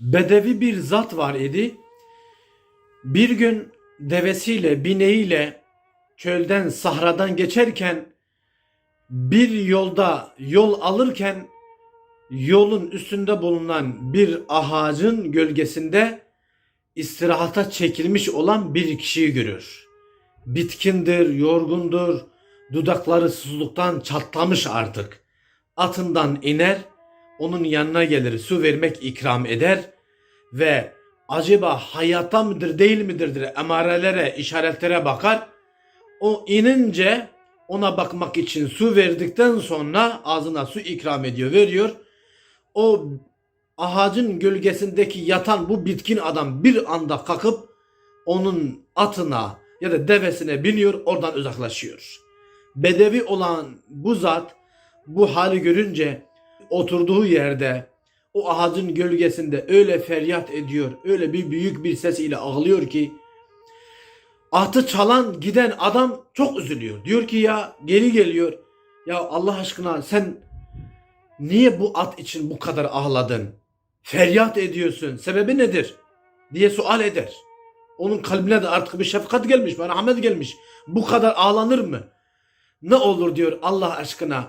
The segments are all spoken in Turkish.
bedevi bir zat var idi. Bir gün devesiyle, bineğiyle çölden, sahradan geçerken bir yolda yol alırken yolun üstünde bulunan bir ağacın gölgesinde istirahata çekilmiş olan bir kişiyi görür. Bitkindir, yorgundur, dudakları susuzluktan çatlamış artık. Atından iner, onun yanına gelir, su vermek ikram eder ve acaba hayatta mıdır değil midir diye emarelere, işaretlere bakar. O inince ona bakmak için su verdikten sonra ağzına su ikram ediyor, veriyor. O ağacın gölgesindeki yatan bu bitkin adam bir anda kalkıp onun atına ya da devesine biniyor oradan uzaklaşıyor. Bedevi olan bu zat bu hali görünce oturduğu yerde o ağacın gölgesinde öyle feryat ediyor, öyle bir büyük bir ses ile ağlıyor ki atı çalan giden adam çok üzülüyor. Diyor ki ya geri geliyor. Ya Allah aşkına sen niye bu at için bu kadar ağladın? Feryat ediyorsun. Sebebi nedir? diye sual eder. Onun kalbine de artık bir şefkat gelmiş, merhamet gelmiş. Bu kadar ağlanır mı? Ne olur diyor Allah aşkına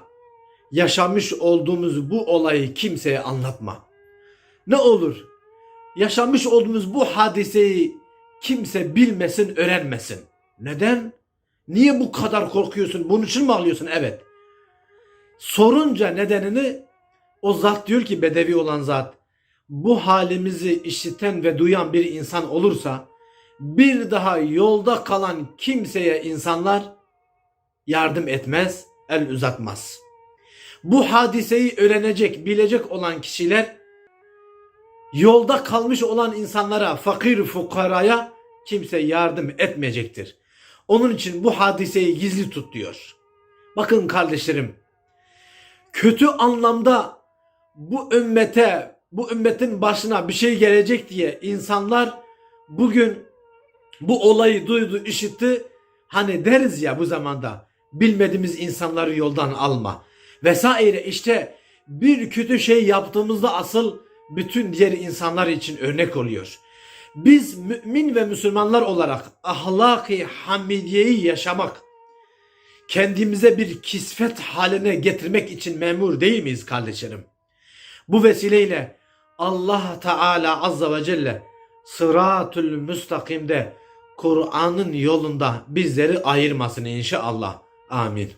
yaşamış olduğumuz bu olayı kimseye anlatma. Ne olur yaşamış olduğumuz bu hadiseyi kimse bilmesin, öğrenmesin. Neden? Niye bu kadar korkuyorsun? Bunun için mi ağlıyorsun? Evet. Sorunca nedenini o zat diyor ki bedevi olan zat bu halimizi işiten ve duyan bir insan olursa bir daha yolda kalan kimseye insanlar yardım etmez, el uzatmaz. Bu hadiseyi öğrenecek, bilecek olan kişiler yolda kalmış olan insanlara, fakir fukaraya kimse yardım etmeyecektir. Onun için bu hadiseyi gizli tut diyor. Bakın kardeşlerim, kötü anlamda bu ümmete, bu ümmetin başına bir şey gelecek diye insanlar bugün bu olayı duydu, işitti. Hani deriz ya bu zamanda bilmediğimiz insanları yoldan alma vesaire işte bir kötü şey yaptığımızda asıl bütün diğer insanlar için örnek oluyor. Biz mümin ve Müslümanlar olarak ahlaki hamidiyeyi yaşamak, kendimize bir kisvet haline getirmek için memur değil miyiz kardeşlerim? Bu vesileyle Allah Teala Azza ve Celle sıratül müstakimde Kur'an'ın yolunda bizleri ayırmasın inşallah. Amin.